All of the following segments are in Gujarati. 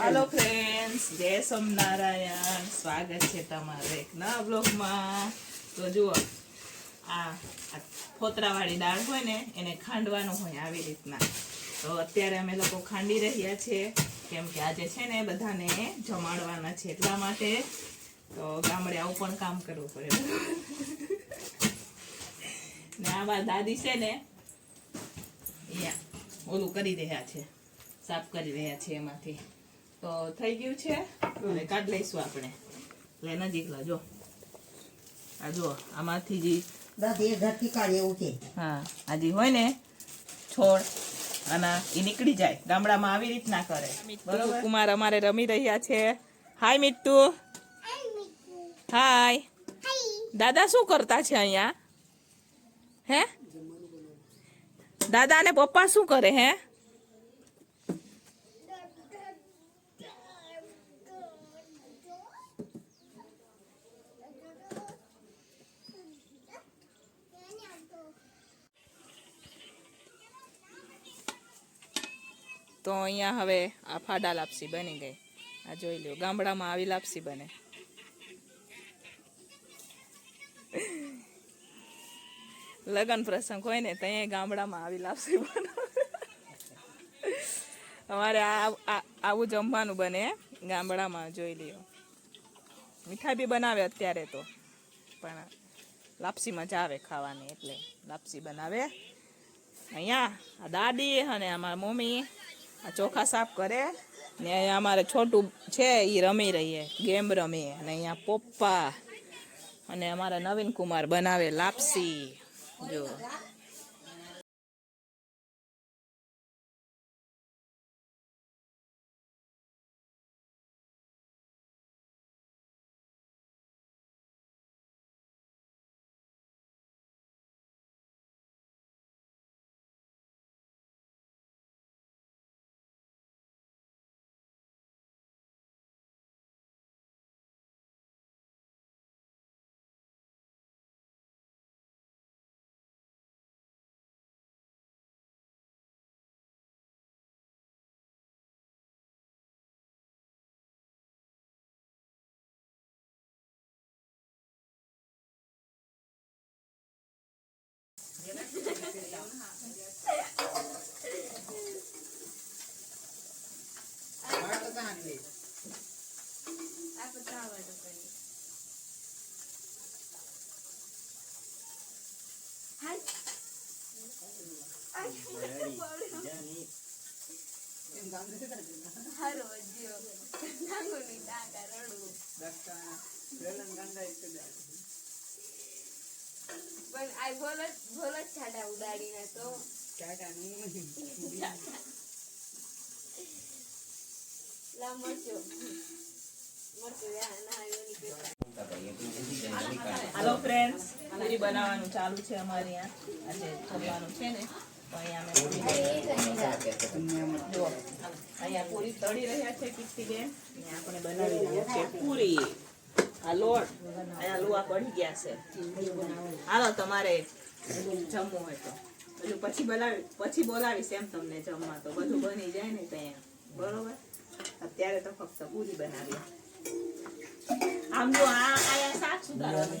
હાલો ફ્રેન્ડ્સ જય સોમનારાયણ સ્વાગત છે તમારે એક નવા બ્લોગમાં તો જુઓ, આ આ ફોતરાવાળી દાળ હોય ને, એને ખાંડવાનું હોય આવી રીતના. તો અત્યારે અમે લોકો ખાંડી રહ્યા છીએ કેમ કે આજે છે ને બધાને જમાડવાના છે એટલા માટે. તો ગામડે આવું પણ કામ કરવું પડે. ને આવા દાદી છે ને, અહીંયા ઓલું કરી રહ્યા છે. સાફ કરી રહ્યા છે એમાંથી. તો થઈ ગયું છે. હવે કાઢ લઈશું આપણે. લે નજીક લાજો આ જો આમાંથી જે દાદી એ ઘરથી કાઢી એવું છે. હા આ હોય ને છોડ અને એ નીકળી જાય. ગામડામાં આવી રીતના કરે. બરોબર? કુમાર અમારે રમી રહ્યા છે. હાય મિત્તુ હાય દાદા શું કરતા છે અહીંયા? હે? દાદા અને પપ્પા શું કરે હે? તો અહીંયા હવે આ ફાડા લાપસી બની ગઈ. આ જોઈ લો ગામડામાં આવી લાપસી બને. લગ્ન પ્રસંગ હોય ને ત્યાં ગામડામાં આવી લાપસી બને. અમારે આવું જમવાનું બને, ગામડામાં જોઈ લ્યો. મીઠાઈ બી બનાવે અત્યારે તો, પણ લાપસી મજા આવે ખાવાની એટલે લાપસી બનાવે. અહીંયા દાદી અને અમારા મમ્મી આ ચોખા સાફ કરે ને અમારે છોટું છે એ રમી રહીએ ગેમ રમીએ અને અહીંયા પપ્પા અને અમારા નવીન કુમાર બનાવે લાપસી. જો. પણ આ હાલો ફ્રેન્ડ્સ બનાવવાનું ચાલુ છે અમારે અહીંયા આજે જમવાનું છે ને. અહીંયા પૂરી તળી રહ્યા છે કીર્તિબેન આપણે બનાવી રહ્યા છે પૂરી આ લોટ અહીંયા લુવા પડી ગયા છે. હાલો તમારે જમવું હોય તો પછી બોલાવી પછી બોલાવીશ એમ તમને જમવા તો બધું બની જાય ને ત્યાં બરોબર અત્યારે તો ફક્ત પૂરી બનાવી આમ જો આ આયા શાક સુધારવાનું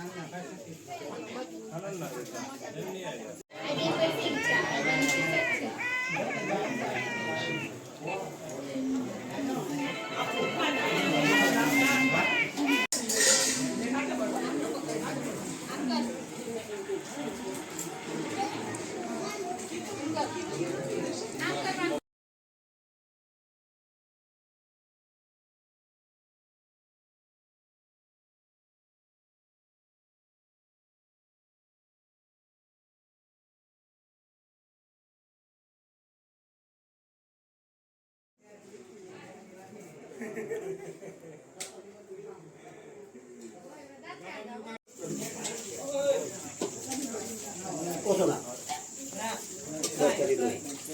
નહીં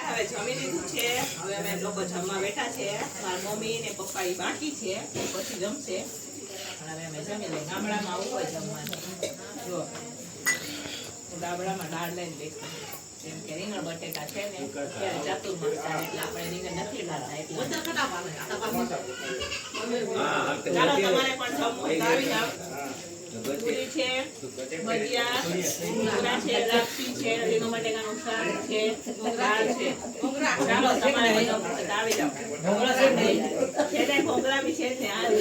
હવે જમી લીધું છે. હવે અમે લોકો જમવા બેઠા છે. મારા મમ્મી ને પપ્પા ઈ બાકી છે. પછી જમશે. પણ હવે અમે જમી લઈએ. ગામડામાં આવું હોય જમવાનું. જો. હું ગામડામાં દાળ લઈને બેઠી જેમ કે રીંગણ બટેટા છે ને ત્યારે ચાતુર્માસ એટલે આપણે રીંગણ નથી ખાતા. એટલે ચાલો તમારે પણ જમવું. આવી જાઓ પૂરી છે ભજીયા છે લાપસી છે રીંગણ બટેકાનું શાક છે દાળ છે. ચાલો તમારે બધો જમવું હોય તો આવી જાઓ છે. ને બી છે ત્યાં